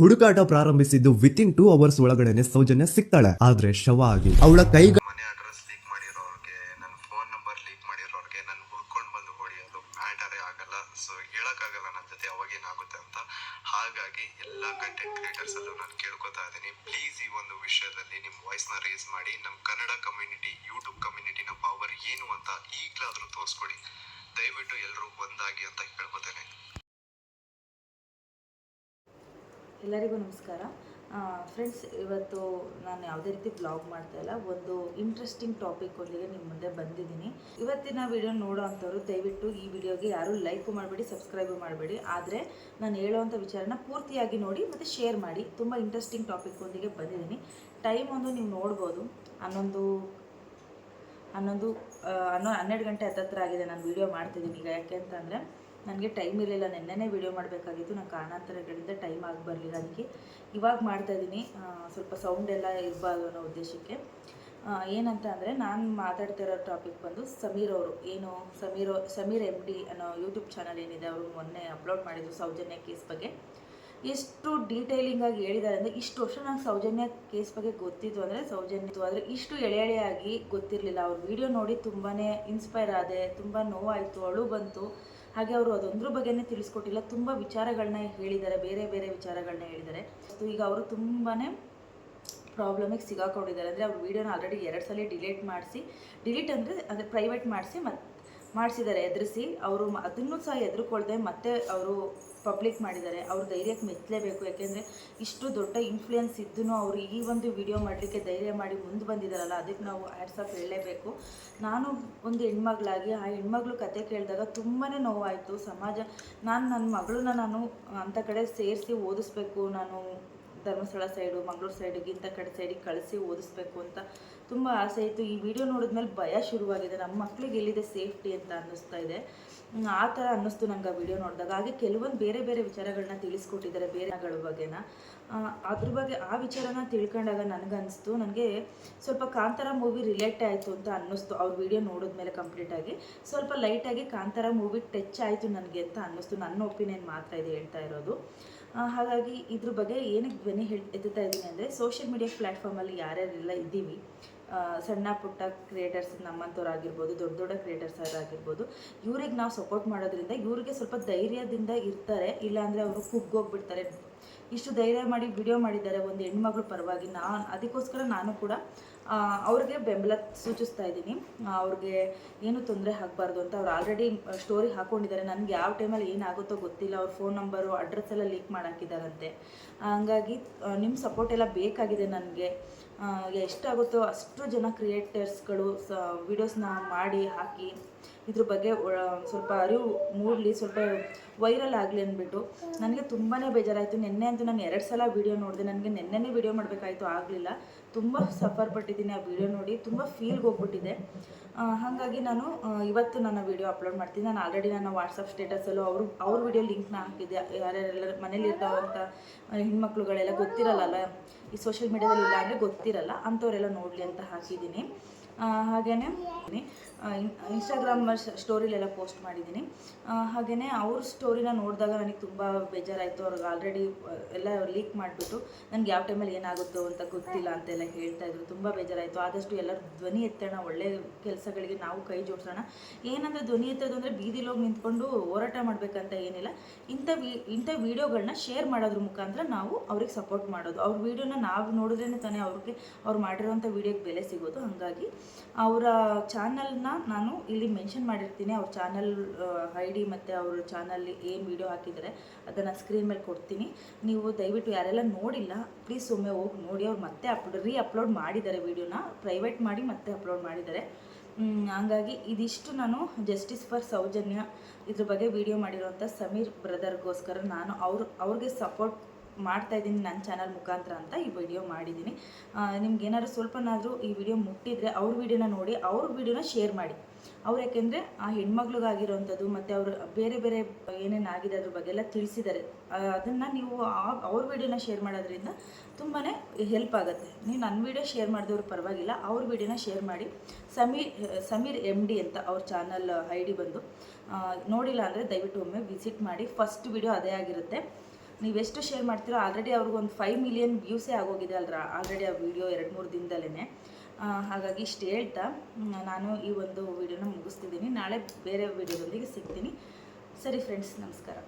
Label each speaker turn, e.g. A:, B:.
A: ಹುಡುಕಾಟ ಪ್ರಾರಂಭಿಸಿದ್ದು within two hours ಒಳಗಡೆನೆ ಸೌಜನ್ಯ ಸಿಗ್ತಾಳೆ. ಆದ್ರೆ ಶವ ಆಗಿ ಅವಳ
B: ಕೈ ಹಾಗಾಗಿ ಎಲ್ಲ ಕಂಟೆಂಟ್ ಕ್ರಿಯೇಟರ್ಸ್ ನಾನು ಕೇಳ್ಕೊತಾ ಇದ್ದೀನಿ. ಒಂದು ವಿಷಯದಲ್ಲಿ ನಿಮ್ಮ ಮಾಡಿ. ನಮ್ಮ ಕನ್ನಡ ಕಮ್ಯುನಿಟಿ ಯೂಟ್ಯೂಬ್ ಕಮ್ಯುನಿಟಿನ ಪವರ್ ಏನು ಅಂತ ಈಗಲಾದರೂ ತೋರಿಸ್ಕೊಡಿ. ದಯವಿಟ್ಟು ಎಲ್ಲರೂ ಒಂದಾಗಿ ಅಂತ ಕೇಳ್ಕೊತೇನೆ
C: ಎಲ್ಲರಿಗೂ ನಮಸ್ಕಾರ. ಫ್ರೆಂಡ್ಸ್ ಇವತ್ತು ನಾನು ಯಾವುದೇ ರೀತಿ ಬ್ಲಾಗ್ ಮಾಡ್ತಾ ಇಲ್ಲ. ಒಂದು ಇಂಟ್ರೆಸ್ಟಿಂಗ್ ಟಾಪಿಕ್ ಒಂದಿಗೆ ನಿಮ್ಮ ಮುಂದೆ ಬಂದಿದ್ದೀನಿ. ಇವತ್ತಿನ ವಿಡಿಯೋ ನೋಡೋ ಅಂಥವ್ರು ದಯವಿಟ್ಟು ಈ ವಿಡಿಯೋಗೆ ಯಾರೂ ಲೈಕು ಮಾಡಬೇಡಿ ಸಬ್ಸ್ಕ್ರೈಬು ಮಾಡಬೇಡಿ. ಆದರೆ ನಾನು ಹೇಳೋವಂಥ ವಿಚಾರನ ಪೂರ್ತಿಯಾಗಿ ನೋಡಿ ಮತ್ತು ಶೇರ್ ಮಾಡಿ. ತುಂಬ ಇಂಟ್ರೆಸ್ಟಿಂಗ್ ಟಾಪಿಕ್ ಒಂದಿಗೆ ಬಂದಿದ್ದೀನಿ. ಟೈಮ್ ಒಂದು ನೀವು ನೋಡ್ಬೋದು. ಹನ್ನೊಂದು ಹನ್ನೊಂದು ಹನ್ನೊ, ಹನ್ನೆರಡು ಗಂಟೆ ಹತ್ತತ್ರ ಆಗಿದೆ. ನಾನು ವಿಡಿಯೋ ಮಾಡ್ತಿದ್ದೀನಿ ಈಗ ಯಾಕೆ ಅಂತಂದರೆ ನನಗೆ ಟೈಮ್ ಇರಲಿಲ್ಲ, ನಿನ್ನೆನೇ ವಿಡಿಯೋ ಮಾಡಬೇಕಾಗಿತ್ತು ನಾನು ಕಾರಣಾಂತರಗಳಿಂದ ಟೈಮ್ ಆಗಿ ಬರಲಿಲ್ಲ ಅದಕ್ಕೆ ಇವಾಗ ಮಾಡ್ತಾ ಇದ್ದೀನಿ ಸ್ವಲ್ಪ ಸೌಂಡ್ ಎಲ್ಲ ಇರಬಾರ್ದು ಅನ್ನೋ ಉದ್ದೇಶಕ್ಕೆ. ಏನಂತ ಅಂದರೆ ನಾನು ಮಾತಾಡ್ತಿರೋ ಟಾಪಿಕ್ ಬಂದು ಸಮೀರ್ ಅವರು. ಏನು, ಸಮೀರ್ ಸಮೀರ್ ಎಂ ಡಿ ಅನ್ನೋ ಯೂಟ್ಯೂಬ್ ಚಾನಲ್ ಏನಿದೆ, ಅವರು ಮೊನ್ನೆ ಅಪ್ಲೋಡ್ ಮಾಡಿದ್ರು ಸೌಜನ್ಯ ಕೇಸ್ ಬಗ್ಗೆ. ಎಷ್ಟು ಡೀಟೇಲಿಂಗ್ ಆಗಿ ಹೇಳಿದ್ದಾರೆ ಅಂದರೆ ಇಷ್ಟು ವರ್ಷ ನಂಗೆ ಸೌಜನ್ಯ ಕೇಸ್ ಬಗ್ಗೆ ಗೊತ್ತಿತ್ತು ಅಂದರೆ ಸೌಜನ್ಯ ಆದರೆ ಇಷ್ಟು ಎಳೆ ಎಳೆಯಾಗಿ ಗೊತ್ತಿರಲಿಲ್ಲ. ಅವ್ರ ವಿಡಿಯೋ ನೋಡಿ ತುಂಬಾ ಇನ್ಸ್ಪೈರ್ ಆದೆ, ತುಂಬ ನೋವಾಯಿತು, ಅಳು ಬಂತು. ಹಾಗೆ ಅವರು ಅದೊಂದ್ರ ಬಗ್ಗೆನೇ ತಿಳಿಸ್ಕೊಟ್ಟಿಲ್ಲ. ತುಂಬ ವಿಚಾರಗಳನ್ನ ಹೇಳಿದ್ದಾರೆ, ಬೇರೆ ಬೇರೆ ವಿಚಾರಗಳನ್ನ ಹೇಳಿದ್ದಾರೆ. ಸೊ ಈಗ ಅವರು ತುಂಬಾ ಪ್ರಾಬ್ಲಮಿಗೆ ಸಿಗಾಕೊಂಡಿದ್ದಾರೆ ಅಂದರೆ ಅವ್ರ ವೀಡಿಯೋನ ಆಲ್ರೆಡಿ ಎರಡು ಸಲ ಡಿಲೀಟ್ ಮಾಡಿಸಿ ಡಿಲೀಟ್ ಅಂದರೆ ಅಂದರೆ ಪ್ರೈವೇಟ್ ಮಾಡಿಸಿ ಮತ್ತು ಮಾಡಿಸಿದ್ದಾರೆ, ಎದುರಿಸಿ. ಅವರು ಅದನ್ನು ಸಹ ಎದುರುಕೊಳ್ಳದೆ ಮತ್ತೆ ಅವರು ಪಬ್ಲಿಕ್ ಮಾಡಿದ್ದಾರೆ. ಅವ್ರ ಧೈರ್ಯಕ್ಕೆ ಮೆಚ್ಚಲೇಬೇಕು. ಯಾಕೆಂದರೆ ಇಷ್ಟು ದೊಡ್ಡ ಇನ್ಫ್ಲುಯೆನ್ಸ್ ಇದ್ದೂ ಅವರು ಈ ಒಂದು ವಿಡಿಯೋ ಮಾಡಲಿಕ್ಕೆ ಧೈರ್ಯ ಮಾಡಿ ಮುಂದೆ ಬಂದಿದ್ದಾರಲ್ಲ ಅದಕ್ಕೆ ನಾವು ಆ್ಯಡ್ಸ್ ಆಫ್ ಹೇಳಲೇಬೇಕು. ನಾನು ಒಂದು ಹೆಣ್ಮಗಳಾಗಿ, ಆ ಹೆಣ್ಮಗಳು ಕತೆ ಕೇಳಿದಾಗ ತುಂಬಾ ನೋವಾಯಿತು. ಸಮಾಜ, ನಾನು ನನ್ನ ಮಗಳನ್ನ ನಾನು ಅಂಥ ಕಡೆ ಸೇರಿಸಿ ಓದಿಸ್ಬೇಕು, ನಾನು ಧರ್ಮಸ್ಥಳ ಸೈಡು, ಮಂಗಳೂರು ಸೈಡಿಗೆ ಇಂಥ ಕಡೆ ಸೈಡಿಗೆ ಕಳಿಸಿ ಓದಿಸ್ಬೇಕು ಅಂತ ತುಂಬ ಆಸೆ ಇತ್ತು. ಈ ವಿಡಿಯೋ ನೋಡಿದ್ಮೇಲೆ ಭಯ ಶುರುವಾಗಿದೆ. ನಮ್ಮ ಮಕ್ಳಿಗೆ ಎಲ್ಲಿದೆ ಸೇಫ್ಟಿ ಅಂತ ಅನ್ನಿಸ್ತಾ ಇದೆ. ಆ ಥರ ಅನ್ನಿಸ್ತು ನಂಗೆ ಆ ವಿಡಿಯೋ ನೋಡಿದಾಗ. ಹಾಗೆ ಕೆಲವೊಂದು ಬೇರೆ ಬೇರೆ ವಿಚಾರಗಳನ್ನ ತಿಳಿಸ್ಕೊಟ್ಟಿದ್ದಾರೆ ಬೇರೆಗಳ ಬಗ್ಗೆನ. ಅದ್ರ ಬಗ್ಗೆ ಆ ವಿಚಾರನ ತಿಳ್ಕೊಂಡಾಗ ನನಗನ್ನಿಸ್ತು ನನಗೆ ಸ್ವಲ್ಪ ಕಾಂತಾರ ಮೂವಿ ರಿಲೇಟ್ ಆಯಿತು ಅಂತ ಅನ್ನಿಸ್ತು. ಅವ್ರ ವಿಡಿಯೋ ನೋಡಿದ್ಮೇಲೆ ಕಂಪ್ಲೀಟಾಗಿ ಸ್ವಲ್ಪ ಲೈಟಾಗಿ ಕಾಂತಾರ ಮೂವಿ ಟಚ್ ಆಯಿತು ನನಗೆ ಅಂತ ಅನ್ನಿಸ್ತು. ನನ್ನ ಒಪಿನಿಯನ್ ಮಾತ್ರ ಇದೆ ಹೇಳ್ತಾ ಇರೋದು. ಹಾಗಾಗಿ ಇದ್ರ ಬಗ್ಗೆ ಏನಕ್ಕೆ ಧ್ವನಿ ಹೇಳಿ, ಎತ್ತುತ್ತಾ ಇದ್ದೀನಿ ಅಂದರೆ ಸೋಷಿಯಲ್ ಮೀಡಿಯಾ ಪ್ಲ್ಯಾಟ್ಫಾರ್ಮಲ್ಲಿ ಯಾರ್ಯಾರೆಲ್ಲ ಇದ್ದೀವಿ ಸಣ್ಣ ಪುಟ್ಟ ಕ್ರಿಯೇಟರ್ಸ್ ನಮ್ಮಂಥವ್ರಾಗಿರ್ಬೋದು ದೊಡ್ಡ ದೊಡ್ಡ ಕ್ರಿಯೇಟರ್ಸ್ ಆಗಿರ್ಬೋದು ಇವ್ರಿಗೆ ನಾವು ಸಪೋರ್ಟ್ ಮಾಡೋದ್ರಿಂದ ಇವರಿಗೆ ಸ್ವಲ್ಪ ಧೈರ್ಯದಿಂದ ಇರ್ತಾರೆ, ಇಲ್ಲಾಂದರೆ ಅವರು ಕುಗ್ಗೋಗ್ಬಿಡ್ತಾರೆ. ಇಷ್ಟು ಧೈರ್ಯ ಮಾಡಿ ವಿಡಿಯೋ ಮಾಡಿದ್ದಾರೆ, ಒಂದು ಹೆಣ್ಮಗಳು ಪರವಾಗಿ ನಾನು, ಅದಕ್ಕೋಸ್ಕರ ನಾನು ಕೂಡ ಅವ್ರಿಗೆ ಬೆಂಬಲ ಸೂಚಿಸ್ತಾ ಇದ್ದೀನಿ. ಅವ್ರಿಗೆ ಏನು ತೊಂದರೆ ಆಗಬಾರ್ದು ಅಂತ ಅವ್ರು ಆಲ್ರೆಡಿ ಸ್ಟೋರಿ ಹಾಕ್ಕೊಂಡಿದ್ದಾರೆ ನನಗೆ ಯಾವ ಟೈಮಲ್ಲಿ ಏನಾಗುತ್ತೋ ಗೊತ್ತಿಲ್ಲ. ಅವ್ರ ಫೋನ್ ನಂಬರು ಅಡ್ರೆಸ್ ಎಲ್ಲ ಲೀಕ್ ಮಾಡಾಕಿದ್ದಾರಂತೆ. ಹಂಗಾಗಿ ನಿಮ್ಮ ಸಪೋರ್ಟ್ ಎಲ್ಲ ಬೇಕಾಗಿದೆ ನನಗೆ. ಎಷ್ಟಾಗುತ್ತೋ ಅಷ್ಟು ಜನ ಕ್ರಿಯೇಟರ್ಸ್ಗಳು ಸ ವೀಡಿಯೋಸ್ನ ಮಾಡಿ, ಹಾಕಿ ಇದ್ರ ಬಗ್ಗೆ ಸ್ವಲ್ಪ ಅರಿವು ಮೂಡಲಿ, ಸ್ವಲ್ಪ ವೈರಲ್ ಆಗಲಿ ಅಂದ್ಬಿಟ್ಟು. ನನಗೆ ತುಂಬಾ ಬೇಜಾರಾಯಿತು. ನಿನ್ನೆ ಅಂತೂ ನಾನು ಎರಡು ಸಲ ವೀಡಿಯೋ ನೋಡಿದೆ. ನನಗೆ ನಿನ್ನೆನೇ ವೀಡಿಯೋ ಮಾಡಬೇಕಾಯ್ತು. ಆಗಲಿಲ್ಲ. ತುಂಬ ಸಫರ್ ಪಟ್ಟಿದ್ದೀನಿ ಆ ವೀಡಿಯೋ ನೋಡಿ. ತುಂಬ ಫೀಲ್ಗೆ ಹೋಗ್ಬಿಟ್ಟಿದೆ. ಹಾಗಾಗಿ ನಾನು ಇವತ್ತು ನನ್ನ ವೀಡಿಯೋ ಅಪ್ಲೋಡ್ ಮಾಡ್ತೀನಿ. ನಾನು ಆಲ್ರೆಡಿ ನನ್ನ ವಾಟ್ಸಪ್ ಸ್ಟೇಟಸಲ್ಲೂ ಅವರು, ಅವ್ರ ವಿಡಿಯೋ ಲಿಂಕ್ನ ಹಾಕಿದ್ದೆ. ಯಾರ್ಯಾರೆಲ್ಲ ಮನೇಲಿ ಇರ್ತಾವಂಥ ಹೆಣ್ಮಕ್ಳುಗಳೆಲ್ಲ ಗೊತ್ತಿರಲ್ಲ ಈ ಸೋಷಿಯಲ್ ಮೀಡಿಯಾದಲ್ಲಿ ಇಲ್ಲ ಅಂದರೆ ಗೊತ್ತಿರಲ್ಲ. ಅಂಥವರೆಲ್ಲ ನೋಡಲಿ ಅಂತ ಹಾಕಿದ್ದೀನಿ. ಹಾಗೆಯೇ ಇನ್ಸ್ಟಾಗ್ರಾಮ್ ಸ್ಟೋರಿಲೆಲ್ಲ ಪೋಸ್ಟ್ ಮಾಡಿದ್ದೀನಿ. ಹಾಗೆಯೇ ಅವ್ರ ಸ್ಟೋರಿನ ನೋಡಿದಾಗ ನನಗೆ ತುಂಬ ಬೇಜಾರಾಯಿತು. ಅವ್ರಿಗೆ ಆಲ್ರೆಡಿ ಎಲ್ಲ ಲೀಕ್ ಮಾಡಿಬಿಟ್ಟು ನನಗೆ ಯಾವ ಟೈಮಲ್ಲಿ ಏನಾಗುತ್ತೋ ಅಂತ ಗೊತ್ತಿಲ್ಲ ಅಂತೆಲ್ಲ ಹೇಳ್ತಾ ಇದ್ರು. ತುಂಬ ಬೇಜಾರಾಯಿತು. ಆದಷ್ಟು ಎಲ್ಲರೂ ಧ್ವನಿ ಎತ್ತೋಣ, ಒಳ್ಳೆ ಕೆಲಸಗಳಿಗೆ ನಾವು ಕೈ ಜೋಡಿಸೋಣ. ಏನಂದರೆ ಧ್ವನಿ ಎತ್ತೋದು ಅಂದರೆ ಬೀದಿಲೋಗಿ ನಿಂತ್ಕೊಂಡು ಹೋರಾಟ ಮಾಡಬೇಕಂತ ಏನಿಲ್ಲ. ಇಂಥ ವಿ, ಇಂಥ ವೀಡಿಯೋಗಳನ್ನ ಶೇರ್ ಮಾಡೋದ್ರ ಮುಖಾಂತರ ನಾವು ಅವ್ರಿಗೆ ಸಪೋರ್ಟ್ ಮಾಡೋದು. ಅವ್ರ ವೀಡಿಯೋನ ನಾವು ನೋಡಿದ್ರೇ ತಾನೇ ಅವ್ರಿಗೆ, ಅವ್ರು ಮಾಡಿರೋಂಥ ವೀಡಿಯೋಗೆ ಬೆಲೆ ಸಿಗೋದು. ಹಾಗಾಗಿ ಅವರ ಚಾನಲ್ನ ನಾನು ಇಲ್ಲಿ ಮೆನ್ಷನ್ ಮಾಡಿರ್ತೀನಿ ಅವ್ರ ಚಾನಲ್ ಐ ಡಿ ಮತ್ತು ಅವ್ರ ಚಾನಲ್ಲಿ ಏನು ವೀಡಿಯೋ ಹಾಕಿದ್ದಾರೆ, ಅದನ್ನು ಸ್ಕ್ರೀನ್ ಮೇಲೆ ಕೊಡ್ತೀನಿ. ನೀವು ದಯವಿಟ್ಟು ಯಾರೆಲ್ಲ ನೋಡಿಲ್ಲ ಪ್ಲೀಸ್ ಒಮ್ಮೆ ಹೋಗಿ ನೋಡಿ. ಅವ್ರು ಮತ್ತೆ ಅಪ್ ರೀ ಅಪ್ಲೋಡ್ ಮಾಡಿದ್ದಾರೆ ವೀಡಿಯೋನ ಪ್ರೈವೇಟ್ ಮಾಡಿ ಮತ್ತೆ ಅಪ್ಲೋಡ್ ಮಾಡಿದ್ದಾರೆ. ಹಾಗಾಗಿ ಇದಿಷ್ಟು ನಾನು ಜಸ್ಟಿಸ್ ಫಾರ್ ಸೌಜನ್ಯ ಇದ್ರ ಬಗ್ಗೆ ವಿಡಿಯೋ ಮಾಡಿರುವಂಥ ಸಮೀರ್ ಬ್ರದರ್ಗೋಸ್ಕರ ನಾನು ಅವ್ರು, ಅವ್ರಿಗೆ ಸಪೋರ್ಟ್ ಮಾಡ್ತಾ ಇದ್ದೀನಿ ನನ್ನ ಚಾನಲ್ ಮುಖಾಂತರ ಅಂತ ಈ ವಿಡಿಯೋ ಮಾಡಿದ್ದೀನಿ. ನಿಮ್ಗೆ ಏನಾದ್ರು ಸ್ವಲ್ಪನಾದರೂ ಈ ವಿಡಿಯೋ ಮುಟ್ಟಿದ್ರೆ ಅವ್ರ ವಿಡಿಯೋನ ನೋಡಿ, ಅವ್ರ ವಿಡಿಯೋನ ಶೇರ್ ಮಾಡಿ. ಅವ್ರು ಯಾಕೆಂದರೆ ಆ ಹೆಣ್ಮಕ್ಳಿಗಾಗಿರೋವಂಥದ್ದು ಮತ್ತು ಅವರು ಬೇರೆ ಬೇರೆ ಏನೇನು ಆಗಿದೆ ಅದ್ರ ಬಗ್ಗೆ ಎಲ್ಲ ತಿಳಿಸಿದ್ದಾರೆ ಅದನ್ನು ನೀವು ಅವ್ರ ವಿಡಿಯೋನ ಶೇರ್ ಮಾಡೋದ್ರಿಂದ ತುಂಬಾ ಹೆಲ್ಪ್ ಆಗುತ್ತೆ. ನೀವು ನನ್ನ ವಿಡಿಯೋ ಶೇರ್ ಮಾಡಿದವ್ರು ಪರವಾಗಿಲ್ಲ, ಅವ್ರ ವಿಡಿಯೋನ ಶೇರ್ ಮಾಡಿ. ಸಮೀರ್ ಸಮೀರ್ ಎಂ ಡಿ ಅಂತ ಅವ್ರ ಚಾನಲ್ ಐ ಡಿ ಬಂದು ನೋಡಿಲ್ಲ ಅಂದರೆ ದಯವಿಟ್ಟು ಒಮ್ಮೆ ವಿಸಿಟ್ ಮಾಡಿ. ಫಸ್ಟ್ ವಿಡಿಯೋ ಅದೇ ಆಗಿರುತ್ತೆ. ನೀವೆಷ್ಟು ಶೇರ್ ಮಾಡ್ತೀರೋ ಆಲ್ರೆಡಿ ಅವ್ರಿಗೊಂದು ಫೈವ್ ಮಿಲಿಯನ್ ವ್ಯೂಸೇ ಆಗೋಗಿದೆ ಅಲ್ರ? ಆಲ್ರೆಡಿ ಆ ವಿಡಿಯೋ ಎರಡು ಮೂರು ದಿನದಲ್ಲೇ ಹಾಗಾಗಿ ಇಷ್ಟು ಹೇಳ್ತಾ ನಾನು ಈ ಒಂದು ವಿಡಿಯೋನ ಮುಗಿಸ್ತಿದ್ದೀನಿ. ನಾಳೆ ಬೇರೆ ವಿಡಿಯೋದೊಂದಿಗೆ ಸಿಗ್ತೀನಿ. ಸರಿ ಫ್ರೆಂಡ್ಸ್ ನಮಸ್ಕಾರ.